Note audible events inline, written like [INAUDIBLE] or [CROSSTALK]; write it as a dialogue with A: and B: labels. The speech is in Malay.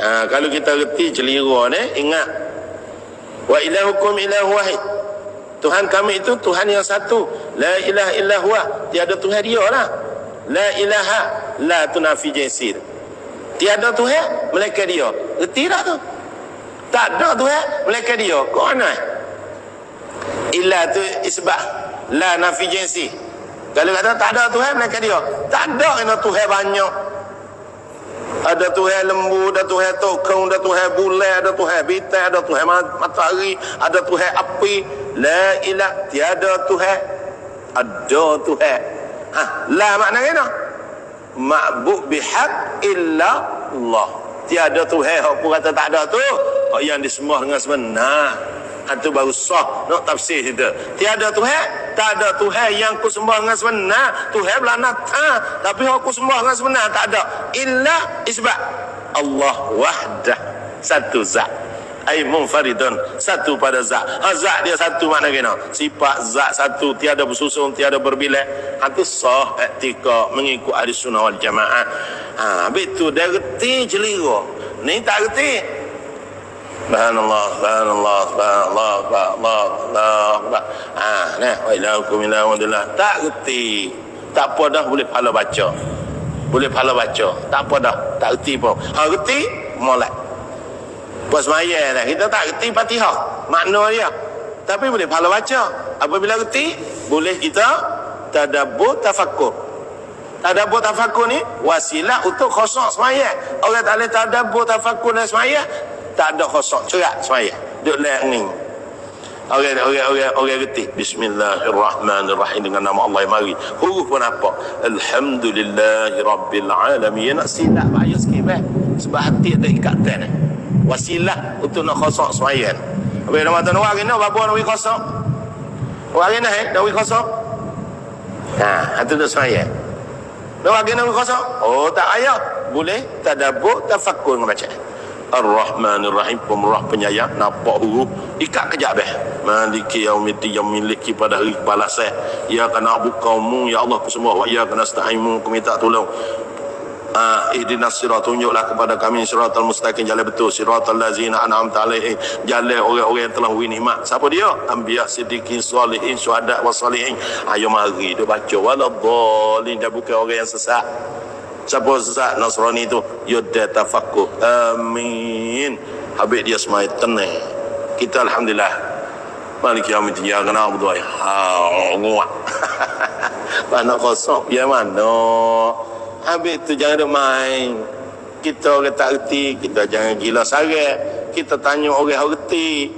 A: ha, kalau kita reti celira ni ingat. Wa ilahukum ilahu wahid Tuhan kami itu Tuhan yang satu. La ilaha illa huwa. Tiada Tuhan dia lah. La ilaha la tunafi jinsir tiada Tuhan melainkan dia. Reti tak tu? Tak ada Tuhan melainkan dia. Kau mana illa tu isbah. La nafi jinsi kalau kata tak ada Tuhan melainkan dia. Tak ada kena Tuhan banyak ada Tuhan lembu, ada Tuhan tokong, ada Tuhan bulan, ada Tuhan bintang, ada Tuhan matahari, ada Tuhan api. La ilah, tiada Tuhan. Ada Tuhan. Ha, la makna kena. Ma'bud bihaq illa Allah. Tiada Tuhan, apa kata tak ada tu? Oh, yang disembah dengan sebenar. Itu baru sah nak tafsir kita. Tiada Tuhan, tak ada Tuhan yang ku sembah dengan sebenar. Tuhan belana ta, tapi aku sembah dengan sebenar tak ada. Illa isbah Allah wahdah satu zat. Ai munfaridun satu pada zat. Ha, zat dia satu makna kena. Sifat zat satu tiada bersusun, tiada berbilang. Itu sah etika mengikut ahli sunnah wal jamaah. Ha, habis tu dia reti celira. Ni tak reti. Subhanallah, subhanallah, subhanallah, subhanallah, subhanallah. Ah, nah, wa ilahukum ilahu Tak reti. Tak apa dah boleh pahala baca. Boleh pahala baca. Tak apa dah. Tak reti pun. Ha reti, molek. Pas maya dah. Kita tak reti Fatihah. Makna dia. Tapi boleh pahala baca. Apabila reti, boleh kita tadabbur tafakkur. Tadabbur tafakkur ni wasilah untuk khosok semaya. Orang tak boleh tadabbur tafakkur dan semaya, tak ada kosong cerak semaya duk layak ni Orang orang orang orang reti Bismillahirrahmanirrahim dengan nama Allah yang mari. Huruf pun apa? Alhamdulillahirabbil alamin. Nak silap bahaya sikit bah. Sebab hati ada ikatan. Wasilah untuk nak kosong sembahyang. Habis nama tuan orang ni apa nak kosong? Orang ni eh dah kosong. Ha, itu dah sembahyang. Dah orang ni kosong. Oh, tak ayat. Boleh tadabbur tafakkur membaca. Ar-Rahman Ar-Rahim Pemerah penyayang Nampak huruf Ikat kejap beh. Maliki yaumiti yang miliki pada hari balasan Ya kena buka mu Ya Allah semua ya kena sta'imu Ku minta tolong. Ah, ihdinas sirat tunjuklah kepada kami siratal mustaqim jalan betul. Siratal ladzina an'amta alaihim jalan orang-orang yang telah wini nikmat. Siapa dia? Anbiya siddiqin salihin syuhada wa salihin. Ayo mari dia baca. Waladhdallin dia bukan orang yang sesat Siapa sesat Nasrani tu? Yudda tafakku Amin. Habis dia semai tenang. Kita Alhamdulillah. Malik yang minta ya kena abu doa Ha nguat [LAUGHS] Mana kosong? Ya mana? Habis tu jangan ada main. Kita orang tak reti Kita jangan gila sarai Kita tanya orang yang reti